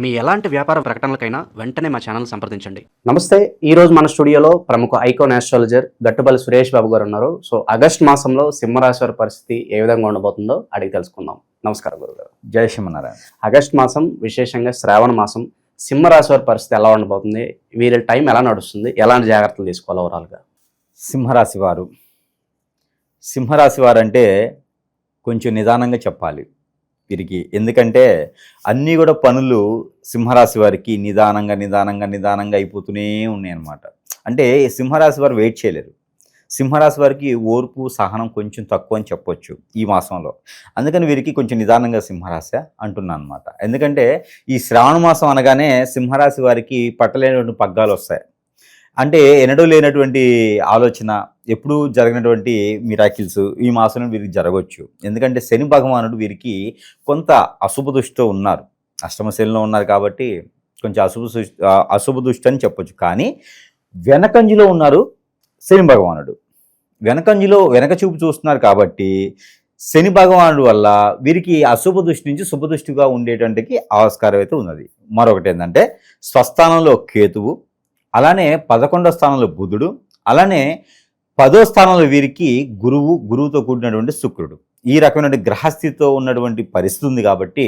మీ ఎలాంటి వ్యాపార ప్రకటనలకైనా వెంటనే మా ఛానల్ సంప్రదించండి. నమస్తే ఈ రోజు మన స్టూడియోలో ప్రముఖ ఐకాన్ ఆస్ట్రాలజర్ గట్టుపల్లి సురేష్ బాబు గారు ఉన్నారు. సో ఆగస్ట్ మాసంలో సింహరాశి వారి పరిస్థితి ఏ విధంగా ఉండబోతుందో అడిగి తెలుసుకుందాం. నమస్కారం గురుగారు. జయ శ్రీమన్నారాయణ ఆగస్ట్ మాసం విశేషంగా శ్రావణ మాసం సింహరాశి వారి పరిస్థితి ఎలా ఉండబోతుంది? వీరి టైం ఎలా నడుస్తుంది? ఎలాంటి జాగ్రత్తలు తీసుకోవాలి ఓవరాల్గా? సింహరాశి వారు సింహరాశి వారు అంటే కొంచెం నిదానంగా చెప్పాలి. వీరికి ఎందుకంటే అన్నీ కూడా పనులు సింహరాశి వారికి నిదానంగా నిదానంగా నిదానంగా అయిపోతూనే ఉన్నాయి అన్నమాట. అంటే సింహరాశి వారు వెయిట్ చేయలేరు. సింహరాశి వారికి ఓర్పు సహనం కొంచెం తక్కువ అని చెప్పొచ్చు ఈ మాసంలో. అందుకని వీరికి కొంచెం నిదానంగా సింహరాశి అంటున్నాను అనమాట ఎందుకంటే ఈ శ్రావణ మాసం అనగానే సింహరాశి వారికి పట్టలేనటువంటి పగ్గాలు వస్తాయి. అంటే ఎన్నడూ లేనటువంటి ఆలోచన ఎప్పుడూ జరిగినటువంటి మిరాకిల్స్ ఈ మాసంలో వీరికి జరగవచ్చు ఎందుకంటే శని భగవానుడు వీరికి కొంత అశుభ దృష్టితో ఉన్నారు. అష్టమ శనిలో ఉన్నారు కాబట్టి కొంచెం అశుభ అశుభ దృష్టి అని చెప్పొచ్చు. కానీ వెనకంజిలో ఉన్నారు శని భగవానుడు. వెనకంజిలో వెనక చూపు చూస్తున్నారు కాబట్టి శని భగవానుడు వల్ల వీరికి అశుభ దృష్టి నుంచి శుభదృష్టిగా ఉండేటువంటికి ఆస్కారం అయితే ఉన్నది. మరొకటి ఏంటంటే స్వస్థానంలో కేతువు అలానే పదకొండో స్థానంలో బుధుడు అలానే పదో స్థానంలో వీరికి గురువు గురువుతో కూడినటువంటి శుక్రుడు. ఈ రకమైన గ్రహస్థితితో ఉన్నటువంటి పరిస్థితి ఉంది కాబట్టి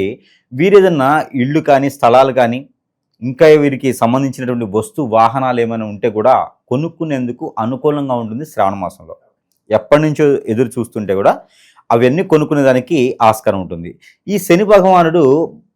వీరు ఏదన్నా ఇళ్ళు కానీ స్థలాలు కానీ ఇంకా వీరికి సంబంధించినటువంటి వస్తు వాహనాలు ఏమైనా ఉంటే కూడా కొనుక్కునేందుకు అనుకూలంగా ఉంటుంది శ్రావణ మాసంలో. ఎప్పటి నుంచో ఎదురు చూస్తుంటే కూడా అవన్నీ కొనుక్కునేదానికి ఆస్కారం ఉంటుంది. ఈ శని భగవానుడు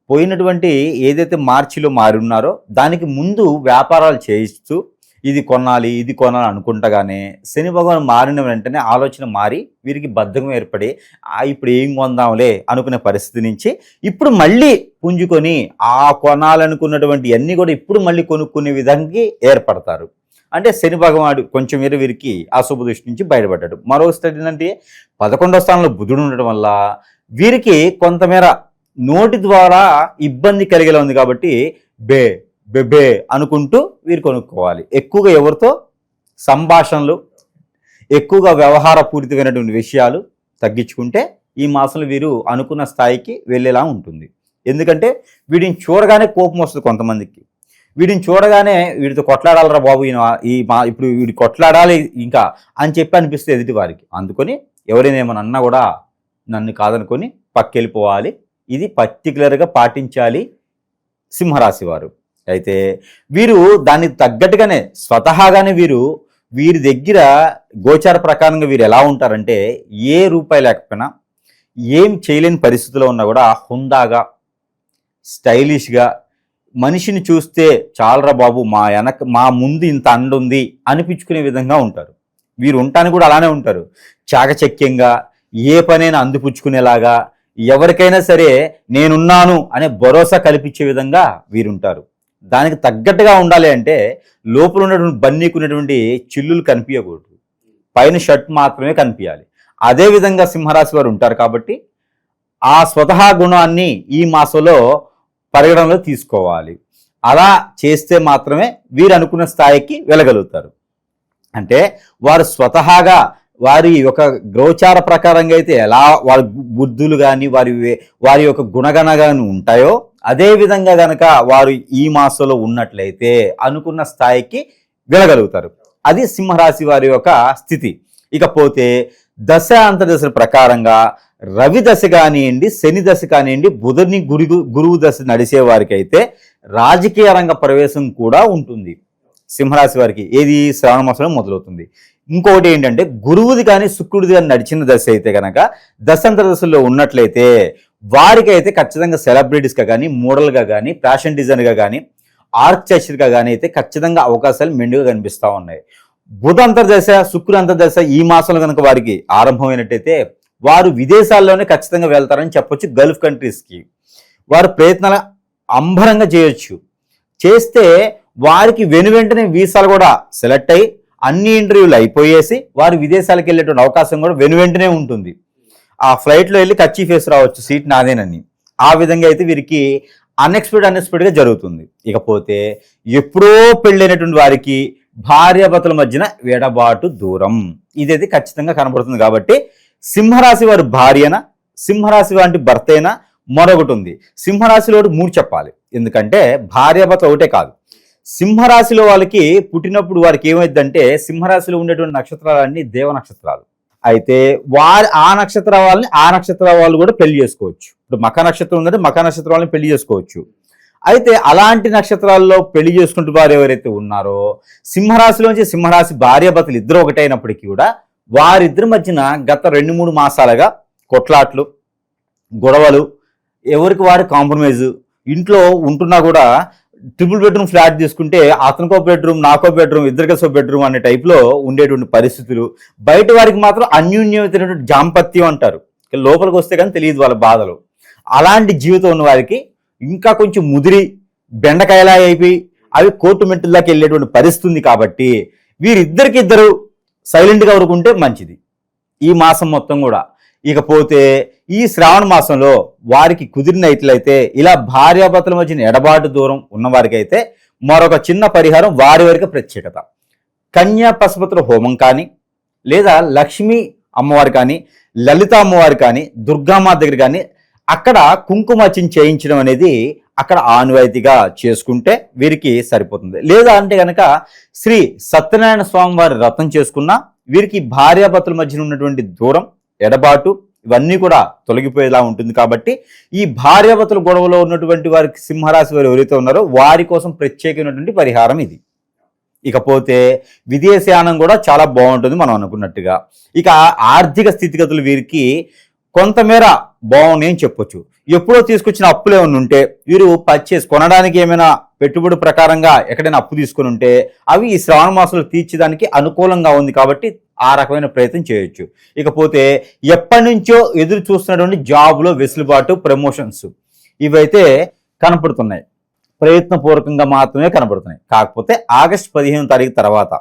పోయినటువంటి ఏదైతే మార్చిలో మారి ఉన్నారో దానికి ముందు వ్యాపారాలు చేయిస్తూ ఇది కొనాలి ఇది కొనాలి అనుకుంటగానే శని భగవాన్ మారిన వెంటనే ఆలోచన మారి వీరికి బద్ధకం ఏర్పడి "ఆ, ఇప్పుడు ఏం కొందాంలే అనుకునే పరిస్థితి నుంచి ఇప్పుడు మళ్ళీ పుంజుకొని ఆ కొనాలనుకున్నటువంటి అన్నీ కూడా ఇప్పుడు మళ్ళీ కొనుక్కునే విధంగా ఏర్పడతారు. అంటే శని భగవానుడు కొంచెం మీరు వీరికి అశుభ దృష్టి నుంచి బయటపడ్డాడు. మరో ఏంటంటే పదకొండో స్థానంలో బుధుడు ఉండడం వల్ల వీరికి కొంతమేర నోటి ద్వారా ఇబ్బంది కలిగేలా ఉంది కాబట్టి బే బెబే అనుకుంటూ వీరు కొనుక్కోవాలి. ఎక్కువగా ఎవరితో? సంభాషణలు ఎక్కువగా వ్యవహార పూరితమైనటువంటి విషయాలు తగ్గించుకుంటే ఈ మాసంలో వీరు అనుకున్న స్థాయికి వెళ్ళేలా ఉంటుంది. ఎందుకంటే వీడిని చూడగానే కోపం వస్తుంది కొంతమందికి. వీడిని చూడగానే వీడితో కొట్లాడాలరా బాబు ఈయన ఈ మా ఇప్పుడు వీడి కొట్లాడాలి ఇంకా అని చెప్పి అనిపిస్తుంది ఎదుటి వారికి అందుకొని ఎవరైనా ఏమైనా అన్నా కూడా నన్ను కాదనుకొని పక్కెళ్ళిపోవాలి. ఇది పర్టికులర్గా పాటించాలి సింహరాశి వారు. అయితే వీరు దానికి తగ్గట్టుగానే స్వతహాగానే వీరు వీరి దగ్గర గోచార ప్రకారంగా వీరు ఎలా ఉంటారంటే ఏ రూపాయి లేకపోయినా ఏం చేయలేని పరిస్థితిలో ఉన్నా కూడా హుందాగా స్టైలిష్గా మనిషిని చూస్తే చాలరా బాబు మా వెనక మా ముందు ఇంత అండ ఉంది అనిపించుకునే విధంగా ఉంటారు. వీరు ఉండటానికి కూడా అలానే ఉంటారు. చాకచక్యంగా ఏ పనైనా అందిపుచ్చుకునేలాగా ఎవరికైనా సరే నేనున్నాను అనే భరోసా కల్పించే విధంగా వీరుంటారు. దానికి తగ్గట్టుగా ఉండాలి అంటే లోపల ఉన్నటువంటి బన్నీకున్నటువంటి చిల్లులు కనిపించకూడదు. పైన షర్ట్ మాత్రమే కనిపించాలి. అదే విధంగా సింహరాశి వారు ఉంటారు కాబట్టి ఆ స్వతహా గుణాన్ని ఈ మాసంలో పరిగణనలో తీసుకోవాలి. అలా చేస్తే మాత్రమే వీరు అనుకున్న స్థాయికి వెళ్ళగలుగుతారు. అంటే వారు స్వతహాగా వారి యొక్క గ్రోచార ప్రకారంగా అయితే ఎలా వారి బుద్ధులు కానీ వారి వారి యొక్క గుణగణ కానీ ఉంటాయో అదేవిధంగా గనక వారు ఈ మాసంలో ఉన్నట్లయితే అనుకున్న స్థాయికి వెళ్ళగలుగుతారు. అది సింహరాశి వారి యొక్క స్థితి. ఇకపోతే దశ అంతర్దశ ప్రకారంగా రవి దశ కానివ్వండి శని దశ కానివ్వండి బుధుని గురి గురువు దశ నడిచే వారికి అయితే రాజకీయ రంగ ప్రవేశం కూడా ఉంటుంది. సింహరాశి వారికి ఏది శ్రావణ మాసంలో మొదలవుతుంది. ఇంకొకటి ఏంటంటే గురువుది కానీ శుక్రుడిది కానీ నడిచిన దశ అయితే కనుక దశంతర దశల్లో ఉన్నట్లయితే వారికి అయితే ఖచ్చితంగా సెలబ్రిటీస్గా కానీ మోడల్గా కానీ ఫ్యాషన్ డిజైన్గా కానీ ఆర్కిటెక్చర్గా కానీ అయితే ఖచ్చితంగా అవకాశాలు మెండుగా కనిపిస్తూ ఉన్నాయి. బుధ అంతర్దశ శుక్రు అంతర్దశ ఈ మాసంలో కనుక వారికి ఆరంభమైనట్టయితే వారు విదేశాల్లోనే ఖచ్చితంగా వెళ్తారని చెప్పొచ్చు గల్ఫ్ కంట్రీస్కి వారు ప్రయత్నాలు అంబరంగా చేయొచ్చు. చేస్తే వారికి వెను వెంటనే వీసాలు కూడా సెలెక్ట్ అయ్యి అన్ని ఇంటర్వ్యూలు అయిపోయేసి వారు విదేశాలకు వెళ్ళేటువంటి అవకాశం కూడా వెను వెంటనే ఉంటుంది. ఆ ఫ్లైట్లో వెళ్ళి కచ్చి ఫేస్ రావచ్చు సీట్ నాదేనని. ఆ విధంగా అయితే వీరికి అన్ఎక్స్పెక్టెడ్ అన్ఎక్స్పెక్టెడ్గా జరుగుతుంది. ఇకపోతే ఎప్పుడో పెళ్ళైనటువంటి వారికి భార్యాభర్తల మధ్యన వేడబాటు దూరం. ఇదైతే ఖచ్చితంగా కనబడుతుంది కాబట్టి సింహరాశి వారి భార్యన సింహరాశి వంటి భర్త అయినా మరొకటి ఉంది. సింహరాశిలో మూడు చెప్పాలి. ఎందుకంటే భార్యాభర్త ఒకటే కాదు. సింహరాశిలో వాళ్ళకి పుట్టినప్పుడు వారికి ఏమైందంటే సింహరాశిలో ఉండేటువంటి నక్షత్రాలన్నీ దేవ నక్షత్రాలు. అయితే వారి ఆ నక్షత్ర వాళ్ళని ఆ నక్షత్ర వాళ్ళు కూడా పెళ్ళి చేసుకోవచ్చు. ఇప్పుడు మక నక్షత్రం ఉందంటే మక నక్షత్రం వాళ్ళని పెళ్ళి చేసుకోవచ్చు. అయితే అలాంటి నక్షత్రాల్లో పెళ్ళి చేసుకుంటూ వారు ఎవరైతే ఉన్నారో సింహరాశిలోంచి సింహరాశి భార్యాభర్తలు ఇద్దరు ఒకటైనప్పటికీ కూడా వారిద్దరి మధ్యన గత రెండు మూడు మాసాలుగా కొట్లాట్లు గొడవలు ఎవరికి వారి కాంప్రమైజ్ ఇంట్లో ఉంటున్నా కూడా ట్రిపుల్ బెడ్రూమ్ ఫ్లాట్ తీసుకుంటే అతనికో బెడ్రూమ్ నాకో బెడ్రూమ్ ఇద్దరికి ఒక బెడ్రూమ్ అనే టైప్లో ఉండేటువంటి పరిస్థితులు. బయట వారికి మాత్రం అన్యూన్యమైనటువంటి జాంపత్యం అంటారు. లోపలికి వస్తే కానీ తెలియదు వాళ్ళ బాధలు. అలాంటి జీవితం ఉన్న వారికి ఇంకా కొంచెం ముదిరి బెండకాయలా అయిపోయి అవి కోర్టు మెట్టుల దాకా వెళ్ళేటువంటి పరిస్థితి ఉంది కాబట్టి వీరిద్దరికి ఇద్దరు సైలెంట్గా ఊరుకుంటే మంచిది. ఈ మాసం మొత్తం కూడా. ఇకపోతే ఈ శ్రావణ మాసంలో వారికి కుదిరినట్లయితే ఇలా భార్యాభర్తల మధ్యన ఎడబాటు దూరం ఉన్నవారికైతే మరొక చిన్న పరిహారం వారి వారికి ప్రత్యేకత. కన్యా పశుపతుల హోమం కానీ లేదా లక్ష్మీ అమ్మవారు కానీ లలిత అమ్మవారు కానీ దుర్గామాత దగ్గర కానీ అక్కడ కుంకుమార్చన చేయించడం అనేది అక్కడ ఆనువాయితీగా చేసుకుంటే వీరికి సరిపోతుంది. లేదా అంటే కనుక శ్రీ సత్యనారాయణ స్వామి వారి రథం చేసుకున్న వీరికి భార్యాభర్తల మధ్యన ఉన్నటువంటి దూరం ఎడబాటు ఇవన్నీ కూడా తొలగిపోయేలా ఉంటుంది కాబట్టి ఈ భార్యాభర్తల గొడవలో ఉన్నటువంటి వారికి సింహరాశి వారు ఎవరైతే ఉన్నారో వారి కోసం ప్రత్యేకమైనటువంటి పరిహారం ఇది. ఇకపోతే విదేశయానం కూడా చాలా బాగుంటుంది మనం అనుకున్నట్టుగా. ఇక ఆర్థిక స్థితిగతులు వీరికి కొంతమేర బాగున్నాయని చెప్పొచ్చు. ఎప్పుడో తీసుకొచ్చిన అప్పులు ఏమైనా ఉంటే వీరు పర్చేస్ కొనడానికి ఏమైనా పెట్టుబడి ప్రకారంగా ఎక్కడైనా అప్పు తీసుకొని ఉంటే అవి ఈ శ్రావణ మాసంలో తీర్చడానికి అనుకూలంగా ఉంది కాబట్టి ఆ రకమైన ప్రయత్నం చేయొచ్చు. ఇకపోతే ఎప్పటి నుంచో ఎదురు చూస్తున్నటువంటి జాబ్లో వెసులుబాటు ప్రమోషన్స్ ఇవైతే కనపడుతున్నాయి. ప్రయత్నపూర్వకంగా మాత్రమే కనబడుతున్నాయి కాకపోతే ఆగస్ట్ పదిహేను తారీఖు తర్వాత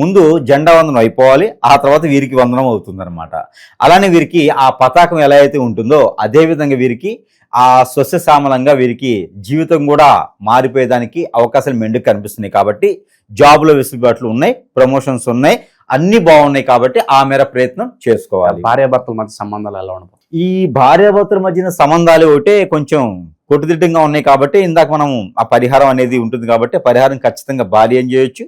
ముందు జెండా వందనం అయిపోవాలి. ఆ తర్వాత వీరికి వందనం అవుతుందన్నమాట. అలానే వీరికి ఆ పతాకం ఎలా అయితే ఉంటుందో అదేవిధంగా వీరికి ఆ స్వస్యశ్యామలంగా వీరికి జీవితం కూడా మారిపోయేదానికి అవకాశాలు మెండుకు కనిపిస్తున్నాయి. కాబట్టి జాబ్లో వెసులుబాట్లు ఉన్నాయి ప్రమోషన్స్ ఉన్నాయి. అన్ని బాగున్నాయి కాబట్టి ఆ మేర ప్రయత్నం చేసుకోవాలి. భార్యాభర్తల మధ్య సంబంధాలు ఎలా ఉండబోతుంది ఈ భార్యాభర్తల మధ్యన సంబంధాలు ఒకటే కొంచెం కొట్టుదిట్టంగా ఉన్నాయి కాబట్టి ఇందాక మనం ఆ పరిహారం అనేది ఉంటుంది కాబట్టి పరిహారం ఖచ్చితంగా భార్య ఏం చేయొచ్చు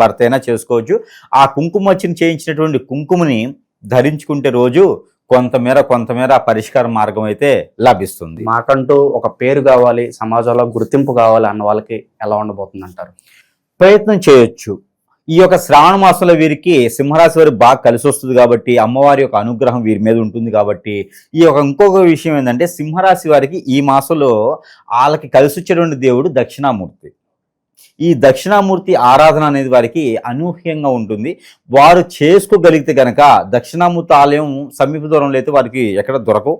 భర్త అయినా చేసుకోవచ్చు. ఆ కుంకుమ వచ్చిన చేయించినటువంటి కుంకుమని ధరించుకుంటే రోజు కొంతమేర కొంతమేర ఆ పరిష్కార మార్గం అయితే లభిస్తుంది. మాకంటూ ఒక పేరు కావాలి సమాజంలో గుర్తింపు కావాలి అన్న వాళ్ళకి ఎలా ఉండబోతుంది అంటారు ప్రయత్నం చేయొచ్చు. ఈ యొక్క శ్రావణ మాసంలో వీరికి సింహరాశి వారు బాగా కలిసి వస్తుంది కాబట్టి అమ్మవారి యొక్క అనుగ్రహం వీరి మీద ఉంటుంది కాబట్టి ఈ యొక్క ఇంకొక విషయం ఏంటంటే సింహరాశి వారికి ఈ మాసంలో వాళ్ళకి కలిసి వచ్చేటువంటి దేవుడు దక్షిణామూర్తి. ఈ దక్షిణామూర్తి ఆరాధన అనేది వారికి అనూహ్యంగా ఉంటుంది. వారు చేసుకోగలిగితే కనుక దక్షిణామూర్తి ఆలయం సమీప దూరంలో అయితే వారికి ఎక్కడ దొరకవు.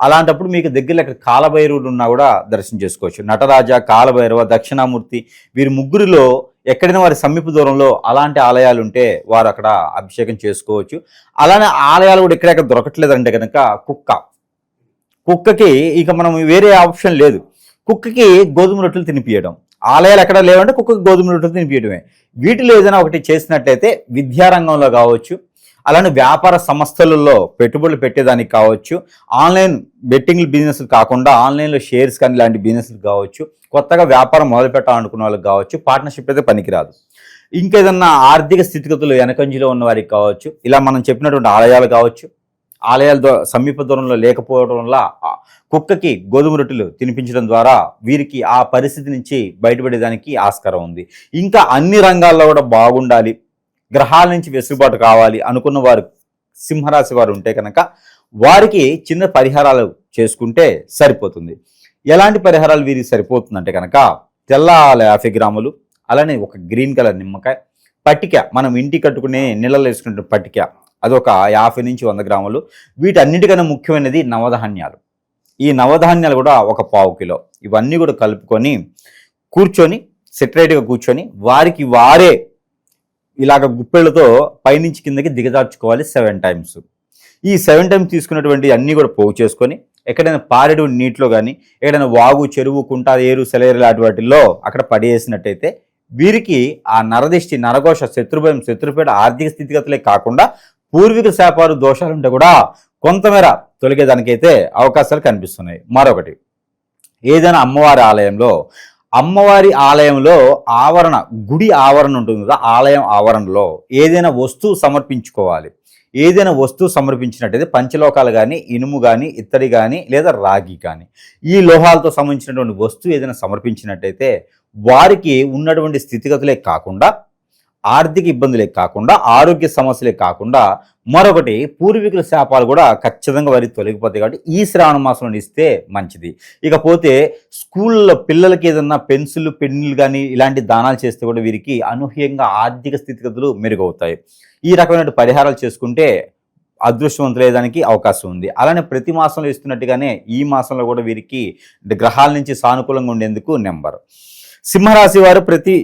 అలాంటప్పుడు మీకు దగ్గరలో ఎక్కడ కాలభైరవులు ఉన్నా కూడా దర్శనం చేసుకోవచ్చు. నటరాజ కాలభైరవ దక్షిణామూర్తి వీరి ముగ్గురిలో ఎక్కడైనా వారి సమీప దూరంలో అలాంటి ఆలయాలు ఉంటే వారు అక్కడ అభిషేకం చేసుకోవచ్చు. అలానే ఆలయాలు కూడా ఎక్కడెక్కడ దొరకట్లేదంటే కనుక కుక్క. కుక్కకి ఇక మనం వేరే ఆప్షన్ లేదు. కుక్కకి గోధుమ రొట్టెలు తినిపించడం ఆలయాలు ఎక్కడ లేవంటే కుక్కకి గోధుమ రొట్టెలు తినిపించడమే వీటిలో ఏదైనా ఒకటి చేసినట్టయితే విద్యారంగంలో కావచ్చు అలానే వ్యాపార సంస్థలలో పెట్టుబడులు పెట్టేదానికి కావచ్చు ఆన్లైన్ బెట్టింగ్ బిజినెస్ కాకుండా ఆన్లైన్లో షేర్స్ కానీ ఇలాంటి బిజినెస్లు కావచ్చు కొత్తగా వ్యాపారం మొదలు పెట్టాలనుకున్న వాళ్ళకి కావచ్చు పార్ట్నర్షిప్ అయితే పనికిరాదు. ఇంకేదన్నా ఆర్థిక స్థితిగతులు వెనకంజిలో ఉన్న వారికి కావచ్చు ఇలా మనం చెప్పినటువంటి ఆలయాలు కావచ్చు ఆలయాల సమీప దూరంలో లేకపోవడం వల్ల కుక్కకి గోధుమ రొట్టెలు తినిపించడం ద్వారా వీరికి ఆ పరిస్థితి నుంచి బయటపడేదానికి ఆస్కారం ఉంది. ఇంకా అన్ని రంగాల్లో కూడా బాగుండాలి. గ్రహాల నుంచి వెసులుబాటు కావాలి అనుకున్న వారు సింహరాశి వారు ఉంటే కనుక వారికి చిన్న పరిహారాలు చేసుకుంటే సరిపోతుంది. ఎలాంటి పరిహారాలు వీరికి సరిపోతుందంటే కనుక తెల్ల యాభై గ్రాములు అలానే ఒక గ్రీన్ కలర్ నిమ్మకాయ పట్టిక మనం ఇంటి కట్టుకునే నీళ్ళలో వేసుకుంటున్న పట్టిక అదొక యాభై నుంచి వంద గ్రాములు. వీటన్నిటికన్నా ముఖ్యమైనది నవధాన్యాలు. ఈ నవధాన్యాలు కూడా ఒక పావు కిలో. ఇవన్నీ కూడా కలుపుకొని కూర్చొని సెటరేట్గా కూర్చొని వారికి వారే ఇలాగ గుప్పెళ్ళతో పైనుంచి కిందకి దిగజార్చుకోవాలి సెవెన్ టైమ్స్. ఈ సెవెన్ టైమ్స్ తీసుకున్నటువంటి అన్నీ కూడా పోగు చేసుకొని ఎక్కడైనా పారెడు నీటిలో కానీ ఎక్కడైనా వాగు చెరువు కుంట ఏరు సెలయేరు లాంటి వాటిల్లో అక్కడ పడేసినట్టయితే వీరికి ఆ నరదిష్టి నరఘోష శత్రుభయం శత్రుపేట ఆర్థిక స్థితిగతులే కాకుండా పూర్వీక శాపాలు దోషాలుంటే కూడా కొంతమేర తొలగేదానికైతే అవకాశాలు కనిపిస్తున్నాయి. మరొకటి ఏదైనా అమ్మవారి ఆలయంలో అమ్మవారి ఆలయంలో ఆవరణ గుడి ఆవరణ ఉంటుంది కదా ఆలయం ఆవరణలో ఏదైనా వస్తువు సమర్పించుకోవాలి. ఏదైనా వస్తువు సమర్పించినట్టయితే పంచలోకాలు కానీ ఇనుము కానీ ఇత్తడి కానీ లేదా రాగి కానీ ఈ లోహాలతో సంబంధించినటువంటి వస్తువు ఏదైనా సమర్పించినట్టయితే వారికి ఉన్నటువంటి స్థితిగతులే కాకుండా ఆర్థిక ఇబ్బందులే కాకుండా ఆరోగ్య సమస్యలే కాకుండా మరొకటి పూర్వీకుల శాపాలు కూడా ఖచ్చితంగా వారికి తొలగిపోతాయి కాబట్టి ఈ శ్రావణ మాసంలో ఇస్తే మంచిది. ఇకపోతే స్కూల్లో పిల్లలకి ఏదన్నా పెన్సిల్ పెన్నులు కానీ ఇలాంటి దానాలు చేస్తే కూడా వీరికి అనూహ్యంగా ఆర్థిక స్థితిగతులు మెరుగవుతాయి. ఈ రకమైన పరిహారాలు చేసుకుంటే అదృష్టవంతులయ్యేదానికి అవకాశం ఉంది. అలానే ప్రతి మాసంలో ఇస్తున్నట్టుగానే ఈ మాసంలో కూడా వీరికి గ్రహాల నుంచి సానుకూలంగా ఉండేందుకు నెంబర్. సింహరాశి వారు ప్రతి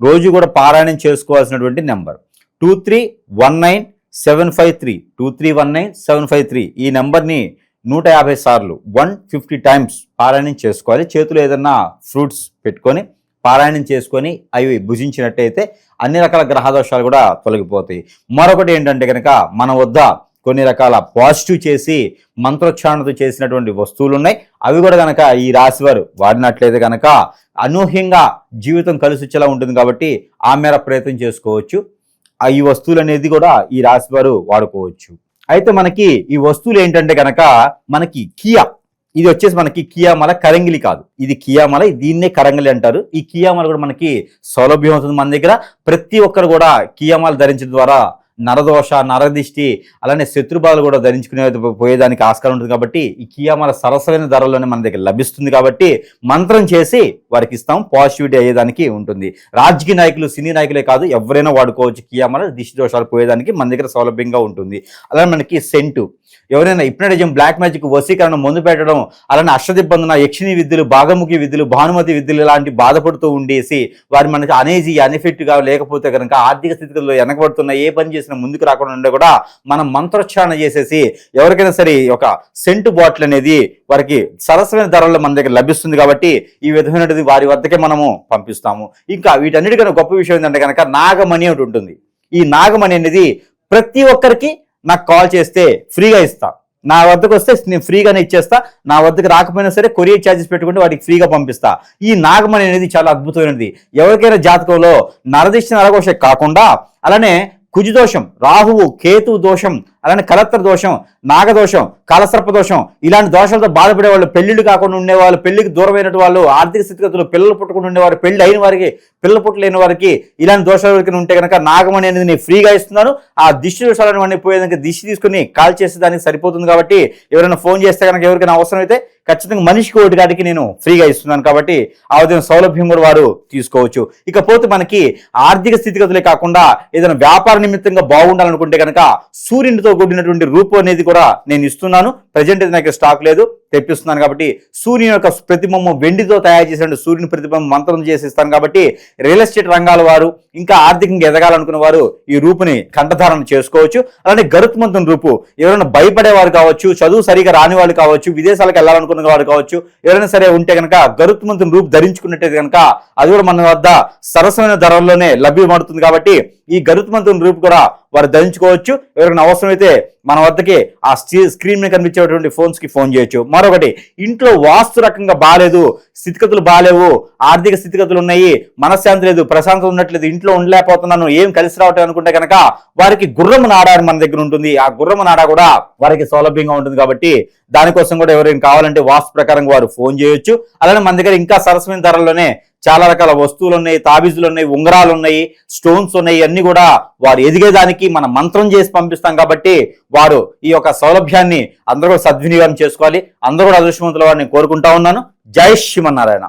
రోజు కూడా పారాయణం చేసుకోవాల్సినటువంటి number. Two three one nine seven five three two three one nine seven five three ఈ నెంబర్ని నూట యాభై సార్లు వన్ ఫిఫ్టీ టైమ్స్ పారాయణం చేసుకోవాలి. చేతిలో ఏదన్నా ఫ్రూట్స్ పెట్టుకొని పారాయణం చేసుకొని అవి భుజించినట్టయితే అన్ని రకాల గ్రహదోషాలు కూడా తొలగిపోతాయి. మరొకటి ఏంటంటే కనుక మన వద్ద కొన్ని రకాల పాజిటివ్ చేసి మంత్రోచ్చారణతో చేసినటువంటి వస్తువులు ఉన్నాయి అవి కూడా కనుక ఈ రాశి వారు వాడినట్లయితే కనుక అనూహ్యంగా జీవితం కలిసి వచ్చేలా ఉంటుంది కాబట్టి ఆ మేర ప్రయత్నం చేసుకోవచ్చు. ఆ ఈ వస్తువులు అనేది కూడా ఈ రాశి వారు వాడుకోవచ్చు. అయితే మనకి ఈ వస్తువులు ఏంటంటే కనుక మనకి కియా. ఇది వచ్చేసి మనకి కియామల కరంగిలి కాదు. ఇది కియామల దీన్నే కరంగిలి అంటారు. ఈ కియామల కూడా మనకి సౌలభ్యం అవుతుంది మన దగ్గర. ప్రతి ఒక్కరు కూడా కియామాలు ధరించడం ద్వారా నరదోష నరదిష్టి అలానే శత్రుబాధలు కూడా ధరించుకునే పోయేదానికి ఆస్కారం ఉంటుంది కాబట్టి ఈ కియామాల సరసమైన ధరల్లోనే మన దగ్గర లభిస్తుంది కాబట్టి మంత్రం చేసి వారికి ఇస్తాం పాజిటివిటీ అయ్యేదానికి ఉంటుంది. రాజకీయ నాయకులు సినీ నాయకులే కాదు ఎవరైనా వాడుకోవచ్చు కియామాల దిష్టి దోషాలు పోయేదానికి మన దగ్గర సౌలభ్యంగా ఉంటుంది. అలానే మనకి సెంటు ఎవరైనా ఇప్నటిజం బ్లాక్ మ్యాజిక్ వశీకరణ ముందు పెట్టడం అలానే అష్టదిబ్బందన యక్షిణి విద్యలు భాగముఖి విద్యలు భానుమతి విద్యలు లాంటి బాధపడుతూ ఉండేసి వారి మనకి అనేజీ అనిఫిట్గా లేకపోతే కనుక ఆర్థిక స్థితిలో వెనకబడుతున్న ఏ పని చేసిన ముందుకు రాకుండా ఉండే కూడా మనం మంత్రోచ్చారణ చేసేసి ఎవరికైనా సరే ఒక సెంటు బాటిల్ అనేది వారికి సరసమైన ధరల్లో మన దగ్గర లభిస్తుంది కాబట్టి ఈ విధమైనది వారి వద్దకే మనము పంపిస్తాము. ఇంకా వీటన్నిటికన్నా గొప్ప విషయం ఏంటంటే కనుక నాగమణి ఒకటి ఉంటుంది. ఈ నాగమణి అనేది ప్రతి ఒక్కరికి నాకు కాల్ చేస్తే ఫ్రీగా ఇస్తా. నా వద్దకు వస్తే నేను ఫ్రీగానే ఇచ్చేస్తా. నా వద్దకు రాకపోయినా సరే కొరియర్ ఛార్జెస్ పెట్టుకుంటే వాటికి ఫ్రీగా పంపిస్తా. ఈ నాగమణి అనేది చాలా అద్భుతమైనది. ఎవరికైనా జాతకంలో నరదిష్ట నరఘోష కాకుండా అలానే కుజిదోషం రాహువు కేతు దోషం అలానే కలత్ర దోషం నాగదోషం కాలసర్ప దోషం ఇలాంటి దోషాలతో బాధపడే వాళ్ళు పెళ్ళిళ్ళు కాకుండా ఉండేవాళ్ళు పెళ్ళికి దూరమైన వాళ్ళు ఆర్థిక స్థితిగతులు పిల్లలు పుట్టకుండా ఉండేవారు పెళ్ళి అయిన వారికి పిల్లలు పుట్టలేని వారికి ఇలాంటి దోషాలు వరకు ఉంటే కనుక నాగమణి అనేది నేను ఫ్రీగా ఇస్తున్నాను. ఆ దిష్టి దోషాలను అన్ని పోయేదానికి దిష్టి తీసుకుని కాల్ చేసే దానికి సరిపోతుంది కాబట్టి ఎవరైనా ఫోన్ చేస్తే కనుక ఎవరికైనా అవసరం అయితే ఖచ్చితంగా మనిషికి ఒకటి కాడికి నేను ఫ్రీగా ఇస్తున్నాను కాబట్టి ఆ విధంగా సౌలభ్యం కూడా వారు తీసుకోవచ్చు. ఇకపోతే మనకి ఆర్థిక స్థితిగతులే కాకుండా ఏదైనా వ్యాపార నిమిత్తంగా బాగుండాలనుకుంటే కనుక సూర్యునితో కూడినటువంటి రూపం అనేది కూడా నేను ఇస్తున్నాను. ప్రజెంట్ అయితే నాకు స్టాక్ లేదు తెప్పిస్తున్నాను కాబట్టి సూర్యుని యొక్క ప్రతిబింబం వెండితో తయారు చేసిన సూర్యుని ప్రతిబింబం మంత్రం చేసి ఇస్తాను కాబట్టి రియల్ ఎస్టేట్ రంగాల వారు ఇంకా ఆర్థికంగా ఎదగాలనుకున్న వారు ఈ రూపుని కంఠధారణ చేసుకోవచ్చు. అలానే గరుత్మంతుని రూపు ఎవరైనా భయపడేవారు కావచ్చు చదువు సరిగా రాని వాళ్ళు కావచ్చు విదేశాలకు వెళ్ళాలనుకున్న వారు కావచ్చు ఎవరైనా సరే ఉంటే కనుక గరుత్మంతుని రూపు ధరించుకున్నట్టయితే కనుక అది కూడా మన వద్ద సరసమైన ధరల్లోనే లభ్యమవుతుంది కాబట్టి ఈ గరుత్మంతుని రూపు కూడా వారు ధరించుకోవచ్చు. ఎవరికైనా అవసరమైతే మన వద్దకి ఆ స్క్రీన్ మీద కనిపించేటువంటి ఫోన్స్కి ఫోన్ చేయొచ్చు. మరొకటి ఇంట్లో వాస్తు రకంగా బాగాలేదు స్థితిగతులు బాగాలేవు ఆర్థిక స్థితిగతులు ఉన్నాయి మనశ్శాంతి లేదు ప్రశాంతత ఉన్నట్లేదు ఇంట్లో ఉండలేకపోతున్నాను ఏం కలిసి రావటం అనుకుంటే కనుక వారికి గుర్రము నాడా అని మన దగ్గర ఉంటుంది. ఆ గుర్రము నాడా కూడా వారికి సౌలభ్యంగా ఉంటుంది కాబట్టి దానికోసం కూడా ఎవరైనా కావాలంటే వాస్తు ప్రకారం వారు ఫోన్ చేయొచ్చు. అలానే మన దగ్గర ఇంకా సరసమైన ధరల్లోనే చాలా రకాల వస్తువులు ఉన్నాయి తాబీజులు ఉన్నాయి ఉంగరాలు ఉన్నాయి స్టోన్స్ ఉన్నాయి అన్ని కూడా వారు ఎదిగేదానికి మనం మంత్రం చేసి పంపిస్తాం కాబట్టి వారు ఈ యొక్క సౌలభ్యాన్ని అందరూ కూడా సద్వినియోగం చేసుకోవాలి. అందరూ కూడా అదృష్టవంతుల వారిని కోరుకుంటా ఉన్నాను. జై శ్రీమన్నారాయణ.